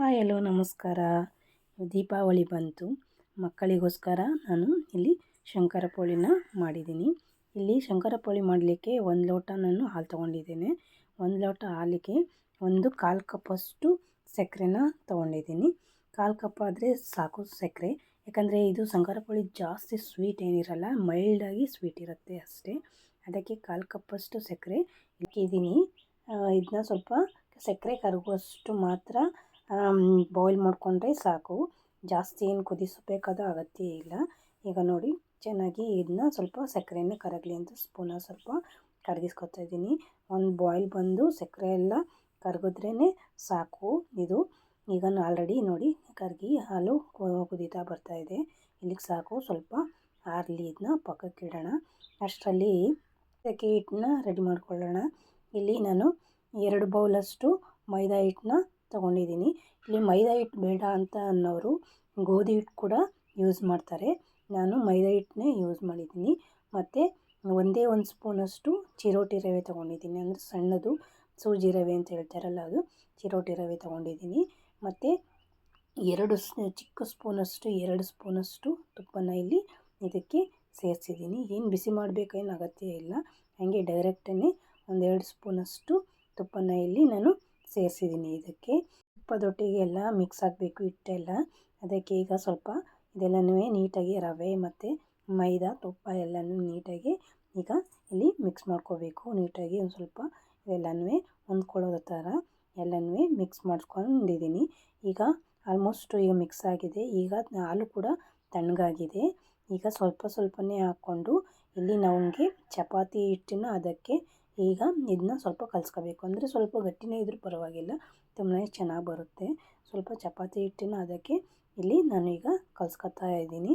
Hi, hello, ನಮಸ್ಕಾರ. ದೀಪಾವಳಿ ಬಂತು. ಮಕ್ಕಳಿಗೋಸ್ಕರ ನಾನು ಇಲ್ಲಿ ಶಂಕರಪೋಳಿನ ಮಾಡಿದ್ದೀನಿ. ಇಲ್ಲಿ ಶಂಕರಪೋಳಿ ಮಾಡಲಿಕ್ಕೆ ಒಂದು ಲೋಟ ನಾನು ಹಾಲು ತೊಗೊಂಡಿದ್ದೇನೆ. ಒಂದು ಲೋಟ ಹಾಲಿಗೆ ಒಂದು ಕಾಲು ಕಪ್ಪಷ್ಟು ಸಕ್ಕರೆನ ತೊಗೊಂಡಿದ್ದೀನಿ. ಕಾಲು ಕಪ್ ಆದರೆ ಸಾಕು ಸಕ್ಕರೆ. ಯಾಕಂದರೆ ಇದು ಶಂಕರಪೋಳಿ ಜಾಸ್ತಿ ಸ್ವೀಟ್ ಏನಿರಲ್ಲ ಮೈಲ್ಡಾಗಿ ಸ್ವೀಟ್ ಇರುತ್ತೆ ಅಷ್ಟೇ. ಅದಕ್ಕೆ ಕಾಲು ಕಪ್ಪಷ್ಟು ಸಕ್ಕರೆ ಇಕ್ಕಿದ್ದೀನಿ ಇದನ್ನ ಸ್ವಲ್ಪ ಸಕ್ಕರೆ ಕರಗುವಷ್ಟು ಮಾತ್ರ ಬಾಯ್ಲ್ ಮಾಡಿಕೊಂಡ್ರೆ ಸಾಕು. ಜಾಸ್ತಿ ಏನು ಕುದಿಸಬೇಕಾದ ಅಗತ್ಯ ಇಲ್ಲ. ಈಗ ನೋಡಿ, ಚೆನ್ನಾಗಿ ಇದನ್ನ ಸ್ವಲ್ಪ ಸಕ್ಕರೆಯನ್ನು ಕರಗಲಿ ಅಂತ ಸ್ಪೂನ ಸ್ವಲ್ಪ ಕರಗಿಸ್ಕೊತಾ ಇದ್ದೀನಿ. ಒಂದು ಬಾಯ್ಲ್ ಬಂದು ಸಕ್ಕರೆ ಎಲ್ಲ ಕರಗಿದ್ರೇ ಸಾಕು ಇದು. ಈಗ ಆಲ್ರೆಡಿ ನೋಡಿ ಕರಗಿ ಹಾಲು ಕುದೀತಾ ಬರ್ತಾ ಇದೆ. ಇಲ್ಲಿಗೆ ಸಾಕು, ಸ್ವಲ್ಪ ಆರಲಿ ಇದನ್ನ ಪಕ್ಕಕ್ಕೆ ಇಡೋಣ. ಅಷ್ಟರಲ್ಲಿ ಅದಕ್ಕೆ ಹಿಟ್ಟನ್ನ ರೆಡಿ ಮಾಡ್ಕೊಳ್ಳೋಣ. ಇಲ್ಲಿ ನಾನು ಎರಡು ಬೌಲಷ್ಟು ಮೈದಾ ಹಿಟ್ಟನ್ನ ತೊಗೊಂಡಿದ್ದೀನಿ. ಇಲ್ಲಿ ಮೈದಾ ಹಿಟ್ಟು ಬೇಡ ಅಂತ ಅನ್ನೋರು ಗೋಧಿ ಹಿಟ್ಟು ಕೂಡ ಯೂಸ್ ಮಾಡ್ತಾರೆ. ನಾನು ಮೈದಾ ಹಿಟ್ಟನ್ನೇ ಯೂಸ್ ಮಾಡಿದ್ದೀನಿ. ಮತ್ತು ಒಂದೇ ಒಂದು ಸ್ಪೂನಷ್ಟು ಚಿರೋಟಿ ರವೆ ತೊಗೊಂಡಿದ್ದೀನಿ. ಅಂದರೆ ಸಣ್ಣದು ಸೂಜಿ ರವೆ ಅಂತ ಹೇಳ್ತಾರಲ್ಲ ಅದು, ಚಿರೋಟಿ ರವೆ ತೊಗೊಂಡಿದ್ದೀನಿ. ಮತ್ತು ಎರಡು ಚಿಕ್ಕ ಸ್ಪೂನಷ್ಟು, ಎರಡು ಸ್ಪೂನಷ್ಟು ತುಪ್ಪನ ಇಲ್ಲಿ ಇದಕ್ಕೆ ಸೇರಿಸಿದ್ದೀನಿ. ಏನು ಬಿಸಿ ಮಾಡಬೇಕೇನು ಅಗತ್ಯ ಇಲ್ಲ. ಹಾಗೆ ಡೈರೆಕ್ಟನ್ನೇ ಒಂದೆರಡು ಸ್ಪೂನಷ್ಟು ತುಪ್ಪನ ಇಲ್ಲಿ ನಾನು ಸೇರಿಸಿದ್ದೀನಿ ಇದಕ್ಕೆ. ತುಪ್ಪದೊಟ್ಟಿಗೆ ಎಲ್ಲ ಮಿಕ್ಸ್ ಆಗಬೇಕು ಹಿಟ್ಟೆಲ್ಲ. ಅದಕ್ಕೆ ಈಗ ಸ್ವಲ್ಪ ಇದೆಲ್ಲನೂ ನೀಟಾಗಿ ರವೆ ಮತ್ತು ಮೈದಾ, ತುಪ್ಪ ಎಲ್ಲನೂ ನೀಟಾಗಿ ಈಗ ಇಲ್ಲಿ ಮಿಕ್ಸ್ ಮಾಡ್ಕೋಬೇಕು. ನೀಟಾಗಿ ಒಂದು ಸ್ವಲ್ಪ ಇದೆಲ್ಲನೂ ಹೊಂದ್ಕೊಳ್ಳೋದ ಥರ ಎಲ್ಲನೂ ಮಿಕ್ಸ್ ಮಾಡ್ಕೊಂಡಿದ್ದೀನಿ ಈಗ ಆಲ್ಮೋಸ್ಟ್ ಈಗ ಮಿಕ್ಸ್ ಆಗಿದೆ. ಈಗ ಹಾಲು ಕೂಡ ತಣ್ಣಗಾಗಿದೆ. ಈಗ ಸ್ವಲ್ಪ ಸ್ವಲ್ಪನೇ ಹಾಕ್ಕೊಂಡು ಇಲ್ಲಿ ನಮಗೆ ಚಪಾತಿ ಹಿಟ್ಟಿನ ಅದಕ್ಕೆ ಈಗ ಇದನ್ನ ಸ್ವಲ್ಪ ಕಲಿಸ್ಕೋಬೇಕು. ಅಂದರೆ ಸ್ವಲ್ಪ ಗಟ್ಟಿನೇ ಇದ್ರೂ ಪರವಾಗಿಲ್ಲ. ತುಂಬಾ ಚೆನ್ನಾಗಿ ಬರುತ್ತೆ. ಸ್ವಲ್ಪ ಚಪಾತಿ ಹಿಟ್ಟಿನ ಅದಕ್ಕೆ ಇಲ್ಲಿ ನಾನು ಈಗ ಕಲಿಸ್ಕೊತಾ ಇದ್ದೀನಿ.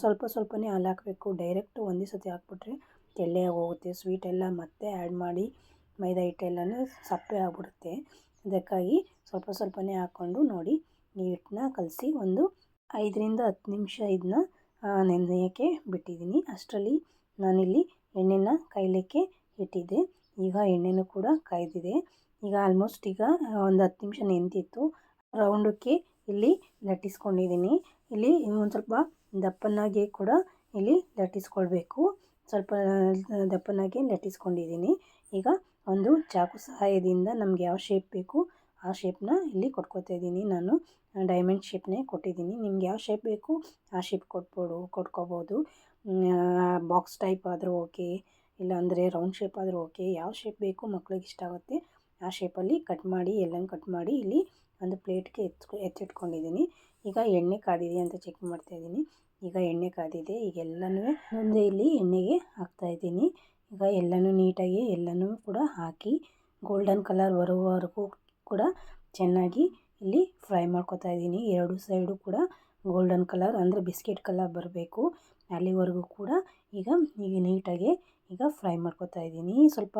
ಸ್ವಲ್ಪ ಸ್ವಲ್ಪನೇ ಹಾಲು ಹಾಕಬೇಕು. ಡೈರೆಕ್ಟ್ ಒಂದೇ ಸತಿ ಹಾಕ್ಬಿಟ್ರೆ ತೆಳ್ಳೆ ಹೋಗುತ್ತೆ ಸ್ವೀಟೆಲ್ಲ ಮತ್ತೆ ಆ್ಯಡ್ ಮಾಡಿ ಮೈದಾ ಹಿಟ್ಟೆಲ್ಲನೂ ಸಪ್ಪೆ ಆಗಿಬಿಡುತ್ತೆ. ಅದಕ್ಕಾಗಿ ಸ್ವಲ್ಪ ಸ್ವಲ್ಪನೇ ಹಾಕ್ಕೊಂಡು ನೋಡಿ ಈ ಹಿಟ್ಟನ್ನ ಕಲಸಿ ಒಂದು ಐದರಿಂದ ಹತ್ತು ನಿಮಿಷ ಇದನ್ನ ನೆನೆಯೋಕ್ಕೆ ಬಿಟ್ಟಿದ್ದೀನಿ. ಅಷ್ಟರಲ್ಲಿ ನಾನಿಲ್ಲಿ ಎಣ್ಣೆನ ಕಾಯಲಿಕ್ಕೆ ಇಟ್ಟಿದ್ದೆ. ಈಗ ಎಣ್ಣೆನೂ ಕೂಡ ಕಾಯ್ದಿದೆ. ಈಗ ಆಲ್ಮೋಸ್ಟ್ ಈಗ ಒಂದು ಹತ್ತು ನಿಮಿಷ ನೆಂತಿತ್ತು ರೌಂಡಕ್ಕೆ ಇಲ್ಲಿ ಲಟ್ಟಿಸ್ಕೊಂಡಿದ್ದೀನಿ. ಇಲ್ಲಿ ಒಂದು ಸ್ವಲ್ಪ ದಪ್ಪನಾಗಿ ಕೂಡ ಇಲ್ಲಿ ಲಟ್ಟಿಸ್ಕೊಳ್ಬೇಕು. ಸ್ವಲ್ಪ ದಪ್ಪನಾಗಿ ಲಟ್ಟಿಸ್ಕೊಂಡಿದ್ದೀನಿ. ಈಗ ಒಂದು ಚಾಕು ಸಹಾಯದಿಂದ ನಮ್ಗೆ ಯಾವ ಶೇಪ್ ಬೇಕು, ಆ ಶೇಪ್ನ ಇಲ್ಲಿ ಕೊಟ್ಕೋತಾ ಇದ್ದೀನಿ ನಾನು. ಡೈಮಂಡ್ ಶೇಪ್ನೇ ಕೊಟ್ಟಿದ್ದೀನಿ. ನಿಮ್ಗೆ ಯಾವ ಶೇಪ್ ಬೇಕು, ಆ ಶೇಪ್ ಕೊಟ್ಬೋದು ಕೊಟ್ಕೋಬೋದು. ಬಾಕ್ಸ್ ಟೈಪ್ ಆದರೂ ಓಕೆ ಇಲ್ಲಾಂದರೆ ರೌಂಡ್ ಶೇಪ್ ಆದರೂ ಓಕೆ ಯಾವ ಶೇಪ್ ಬೇಕು ಮಕ್ಳಿಗೆ ಇಷ್ಟ ಆಗುತ್ತೆ, ಆ ಶೇಪಲ್ಲಿ ಕಟ್ ಮಾಡಿ, ಎಲ್ಲನೂ ಕಟ್ ಮಾಡಿ ಇಲ್ಲಿ ಒಂದು ಪ್ಲೇಟ್ಗೆ ಎತ್ಕೊ ಎತ್ತಿಟ್ಕೊಂಡಿದ್ದೀನಿ ಈಗ ಎಣ್ಣೆ ಕಾದಿದೆ ಅಂತ ಚೆಕ್ ಮಾಡ್ತಾಯಿದ್ದೀನಿ ಈಗ ಎಣ್ಣೆ ಕಾದಿದೆ, ಈಗ ಎಲ್ಲನೂ ಮುಂದೆ ಇಲ್ಲಿ ಎಣ್ಣೆಗೆ ಹಾಕ್ತಾಯಿದ್ದೀನಿ ಈಗ ಎಲ್ಲನೂ ನೀಟಾಗಿ ಎಲ್ಲನೂ ಕೂಡ ಹಾಕಿ ಗೋಲ್ಡನ್ ಕಲರ್ ಬರುವವರೆಗೂ ಕೂಡ ಚೆನ್ನಾಗಿ ಇಲ್ಲಿ ಫ್ರೈ ಮಾಡ್ಕೊತಾ ಇದ್ದೀನಿ. ಎರಡು ಸೈಡು ಕೂಡ ಗೋಲ್ಡನ್ ಕಲರ್ ಅಂದರೆ ಬಿಸ್ಕೆಟ್ ಕಲರ್ ಬರಬೇಕು. ಅಲ್ಲಿವರೆಗೂ ಕೂಡ ಈಗ ಈಗ ನೀಟಾಗಿ ಈಗ ಫ್ರೈ ಮಾಡ್ಕೊತಾ ಇದ್ದೀನಿ. ಸ್ವಲ್ಪ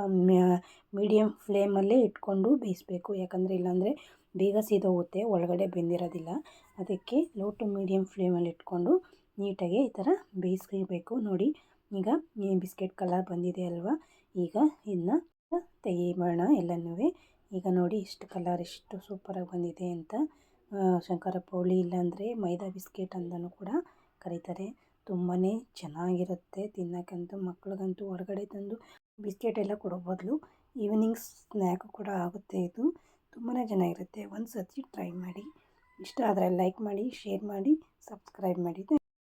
ಮೀಡಿಯಮ್ ಫ್ಲೇಮಲ್ಲೇ ಇಟ್ಕೊಂಡು ಬೇಯಿಸಬೇಕು. ಯಾಕಂದರೆ ಇಲ್ಲಾಂದರೆ ಬೇಗ ಸೀದೋಗುತ್ತೆ, ಒಳಗಡೆ ಬೆಂದಿರೋದಿಲ್ಲ. ಅದಕ್ಕೆ ಲೋ ಟು ಮೀಡಿಯಮ್ ಫ್ಲೇಮಲ್ಲಿ ಇಟ್ಕೊಂಡು ನೀಟಾಗಿ ಈ ಥರ ಬೇಯಿಸ್ಕೋಬೇಕು. ನೋಡಿ, ಈಗ ಈ ಬಿಸ್ಕೆಟ್ ಕಲರ್ ಬಂದಿದೆ ಅಲ್ವಾ? ಈಗ ಇದನ್ನ ತೆಗಿಬೋಣ ಎಲ್ಲನೂ ಈಗ ನೋಡಿ ಇಷ್ಟು ಕಲರ್ ಇಷ್ಟು ಸೂಪರಾಗಿ ಬಂದಿದೆ ಅಂತ. ಶಂಕರಪೋಳಿ ಇಲ್ಲಾಂದರೆ ಮೈದಾ ಬಿಸ್ಕೆಟ್ ಅಂತಲೂ ಕೂಡ ಕರೀತಾರೆ. ತುಂಬಾ ಚೆನ್ನಾಗಿರುತ್ತೆ, ತಿನ್ನೋಕ್ಕಂತೂ, ಮಕ್ಳಿಗಂತೂ ಹೊರಗಡೆ ತಂದು ಬಿಸ್ಕೆಟ್ ಎಲ್ಲ ಕೊಡೋ ಬದಲು ಈವ್ನಿಂಗ್ ಸ್ನ್ಯಾಕು ಕೂಡ ಆಗುತ್ತೆ ಇದು. ತುಂಬಾ ಚೆನ್ನಾಗಿರುತ್ತೆ. ಒಂದು ಸರ್ತಿ ಟ್ರೈ ಮಾಡಿ. ಇಷ್ಟ ಆದರೆ ಲೈಕ್ ಮಾಡಿ ಶೇರ್ ಮಾಡಿ ಸಬ್ಸ್ಕ್ರೈಬ್ ಮಾಡಿ.